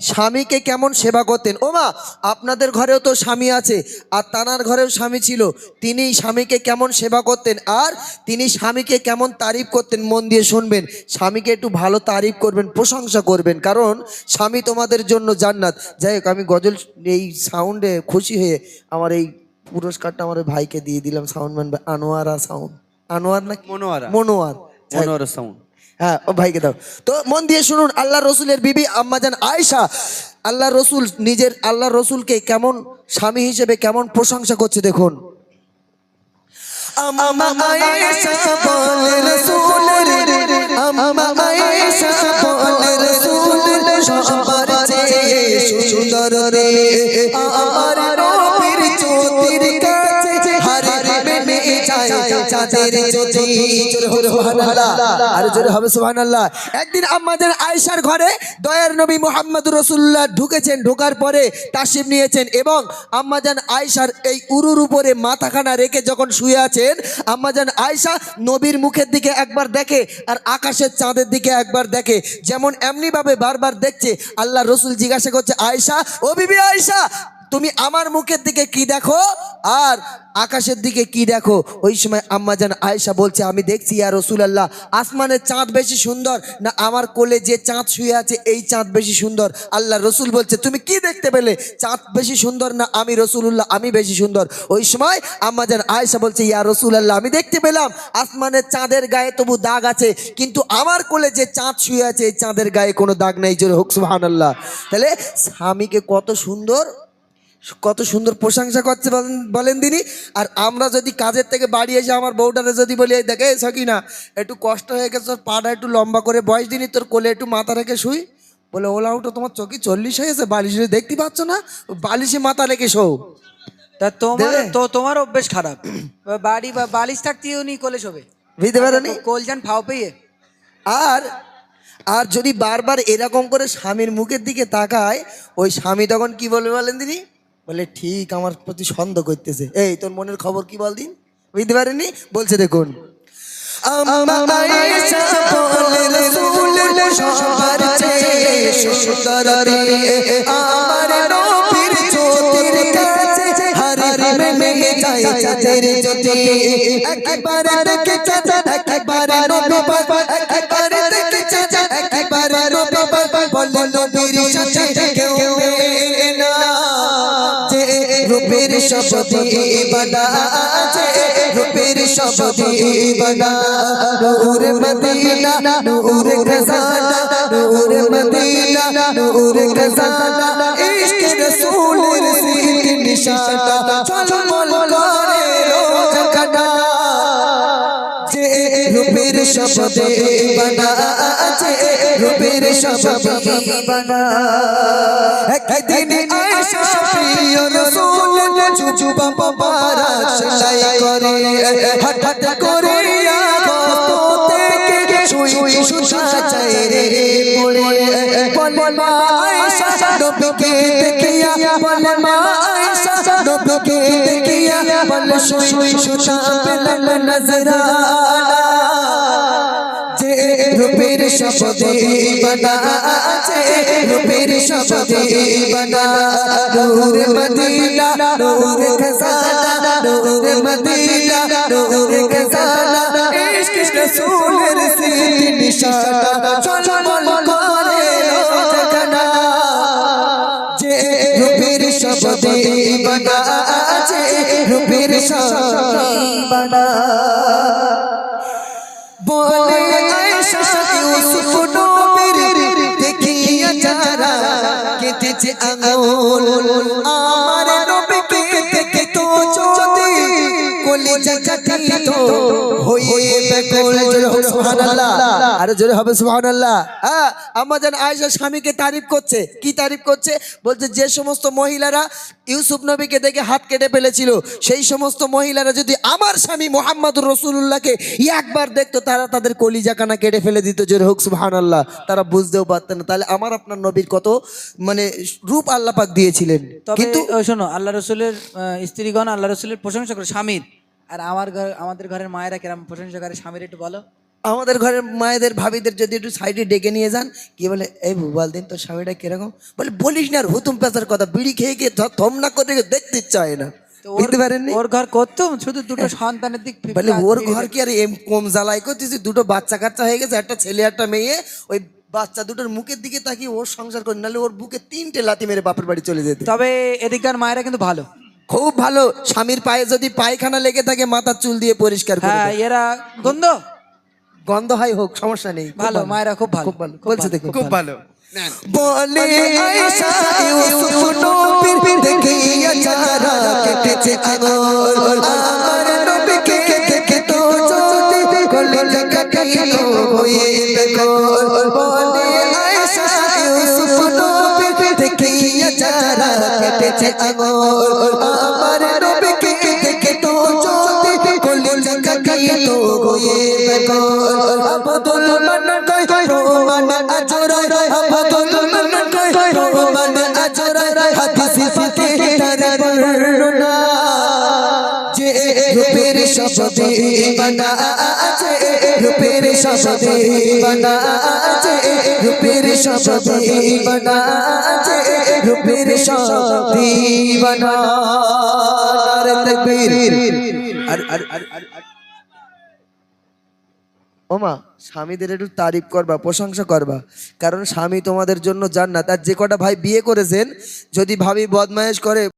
স্বামীকে কেমন সেবা করতেন? ও মা আপনাদের ঘরেও তো স্বামী আছে আর তানার ঘরেও স্বামী ছিল। তিনি স্বামীকে কেমন সেবা করতেন? আর তিনি স্বামীকে কেমন তারিফ করতেন? মন দিয়ে শুনবেন। স্বামীকে একটু ভালো তারিফ করবেন প্রশংসা করবেন। কারণ স্বামী তোমাদের জন্য জান্নাত। যাই হোক আমি গজল এই সাউন্ডে খুশি হয়ে আমার এই পুরস্কারটা আমার ভাইকে দিয়ে দিলাম সাউন্ডম্যান আনোয়ারা সাউন্ড। আনোয়ার না মনোয়ারা। মনোয়ার। মনোয়ারা সাউন্ড। হ্যাঁ ও ভাইকে দাও। তো মন দিয়ে শুনুন, আল্লাহ রসুলের বিবি আম্মাজান আয়েশা, আল্লাহ রসুল নিজের, আল্লাহ রসুলকে কেমন স্বামী হিসেবে কেমন প্রশংসা করছে দেখুন। আমা আয়েশা বলে রসুলের চাঁদের জ্যোতি আর জোরে হবে সুবহানাল্লাহ। একদিন আম্মাদের আয়েশার ঘরে দয়ার নবী মুহাম্মদ রাসূলুল্লাহ ঢুকেছেন। ঢোকার পরে তাশরিফ নিয়েছেন এবং আম্মাজান আয়েশার এই উরুর উপরে মাথাখানা রেখে যখন শুয়ে আছেন আম্মাজান আয়েশা নবীর মুখের দিকে একবার দেখে আর আকাশের চাঁদের দিকে একবার দেখে। যেমন এমনিভাবে বারবার দেখছে আল্লাহ রসুল জিজ্ঞাসা করছে আয়েশা ও বিবি আয়েশা তুমি আমার মুখের দিকে কি দেখো? আর আকাশের দিকে কি দেখো? ওই সময় আম্মা আম্মাজান আয়েশা বলছে, আমি দেখছি, ইয়া রসুল আল্লাহ আসমানের চাঁদ বেশি সুন্দর না আমার কোলে যে চাঁদ শুয়ে আছে, এই চাঁদ বেশি সুন্দর? আল্লাহ রসুল বলছে, তুমি কি দেখতে পেলে? চাঁদ বেশি সুন্দর না আমি রসুল্লাহ আমি বেশি সুন্দর? ওই সময় আম্মা আম্মাজান আয়েশা বলছে, ইয়া রসুল আল্লাহ আমি দেখতে পেলাম, আসমানের চাঁদের গায়ে তবু দাগ আছে, কিন্তু আমার কোলে যে চাঁদ শুয়ে আছে, এই চাঁদের গায়ে কোনো দাগ নেই। জোরে হোক সুহান আল্লাহ তাহলে স্বামীকে কত সুন্দর কত সুন্দর প্রশংসা করছে বলেন তিনি। আর আমরা যদি কাজের থেকে বাড়ি এসে আমার বউটারে যদি বলি "এই দেখে সকি না একটু কষ্ট হয়ে গেছে তোর পাটা একটু লম্বা করে বয়স দিনই তোর কোলে একটু মাথা রেখে শুই। বলে ওলা উঠো তোমার চোখে চল্লিশ হয়েছে বালিশে দেখতে পাচ্ছ না? বালিশে মাথা রেখে শো। তা তোমার তো তোমার অভ্যেস খারাপ। বাড়ি বা বালিশ থাকতে উনি কোলে শোবে। বুঝতে পারেনি? কোলজান ফাও পেয়ে। আর আর যদি বারবার এরকম করে স্বামীর মুখের দিকে তাকায় ওই স্বামী তখন কি বলবে বলেন তিনি? বলে, ঠিক, আমার প্রতি সন্দেহ করতেছে। এই, তোর মনের খবর কি বল দিন? বুঝতে পারেনি বলছে, দেখুন শপথে বানা আছে, রূপের শপথে বানা নূর মদিনা, নূর খজানা, নূর মদিনা, নূর খজানা। ইশক রাসূলের সিদ্দ নিশানা চলমল করে রোজকানা যে রূপের শপথে বানা আছে, রূপের আয়েশা প্রিয় রাসূল চুচু বাবা পারা সেলাই করে হঠাৎ করে আগত রূপের শপথে বানা আছে রূপের শপথে বানা নূর মদিনা নূর খজানা নূর মদিনা নূর খজানা ইশক রাসূলের সিদ্দ নিশানা চলমল করে রোজকানা যে রূপের শপথে বানা আছে রূপের শপথে বানা আমার নবীকে দেখে তো যদি আরে জোরে হবে সুবহানাল্লাহ। হ্যাঁ আম্মা জান আয়েশা স্বামীকে তারিফ করছে। কি তারিফ করছে? বলছে যে সমস্ত মহিলারা ইউসুফ নবীকে দেখে হাত কেটে ফেলেছিল সেই সমস্ত মহিলারা যদি আমার স্বামী মোহাম্মদুর রসুল্লাহকে একবার দেখতো তারা তাদের কলিজাকানা কেটে ফেলে দিত জোরে হোক সুবহানাল্লাহ। তারা বুঝতেও পারতেন না। তাহলে আমার আপনার নবীর কত মানে রূপ আল্লাহ পাক দিয়েছিলেন। কিন্তু শোনো আল্লাহ রসুলের স্ত্রীগণ আল্লাহ রসুলের প্রশংসা করে স্বামীর। আর আমার ঘর আমাদের ঘরের মায়েরা কেরাম প্রশংসা করে? স্বামীর একটু বলো। আমাদের ঘরের মায়েদের ভাবিদের যদি একটু সাইডে ডেকে নিয়ে যান কি বলে এই ভুবাল দিন তোর স্বামীটা কীরকম? বলে বলিস না আর হুতুম পেঁচার কথা বিড়ি খেয়ে গিয়ে থম না করে দেখতে হয় না। ওর- বুঝতে পারেননি? ওর ঘর করতুম শুধু দুটো সন্তানের দিক বলে ওর ঘর কি আর এম কম জ্বালাই করতেছি দুটো বাচ্চা কাচ্চা হয়ে গেছে একটা ছেলে একটা মেয়ে। ওই বাচ্চা দুটোর মুখের দিকে তাকিয়ে ওর সংসার করে নাহলে ওর বুকে তিনটে লাতি মেরে বাপের বাড়ি চলে যেত। তবে এদিককার মায়েরা কিন্তু ভালো। খুব ভালো। স্বামীর পায়ে যদি পায়খানা লেগে থাকে মাথার চুল দিয়ে পরিষ্কার করে হ্যাঁ এরা গন্ধ? গন্ধ হয় হোক সমস্যা নেই। ভালো মায়েরা খুব ভালো খুব ভালো। বলছে দেখুন খুব ভালো। বলে আয়েশা ইউসুফ নবীর দেখিয়া যারা কেটেছে আঙুল আমার নবীকে দেখে তো কলিজা কাটাইল হয়ে বেকল বলে আয়েশা ইউসুফ নবীর দেখিয়া যারা কেটেছে আঙুল শব্দে বানা রূপের রূপের রূপের ওমা, স্বামীদের একটু তারিফ করবা, প্রশংসা করবা। কারণ স্বামী তোমাদের জন্য জান্নাত। আর যে কটা ভাই বিয়ে করেছেন, যদি ভাবি বদমায়েশ করে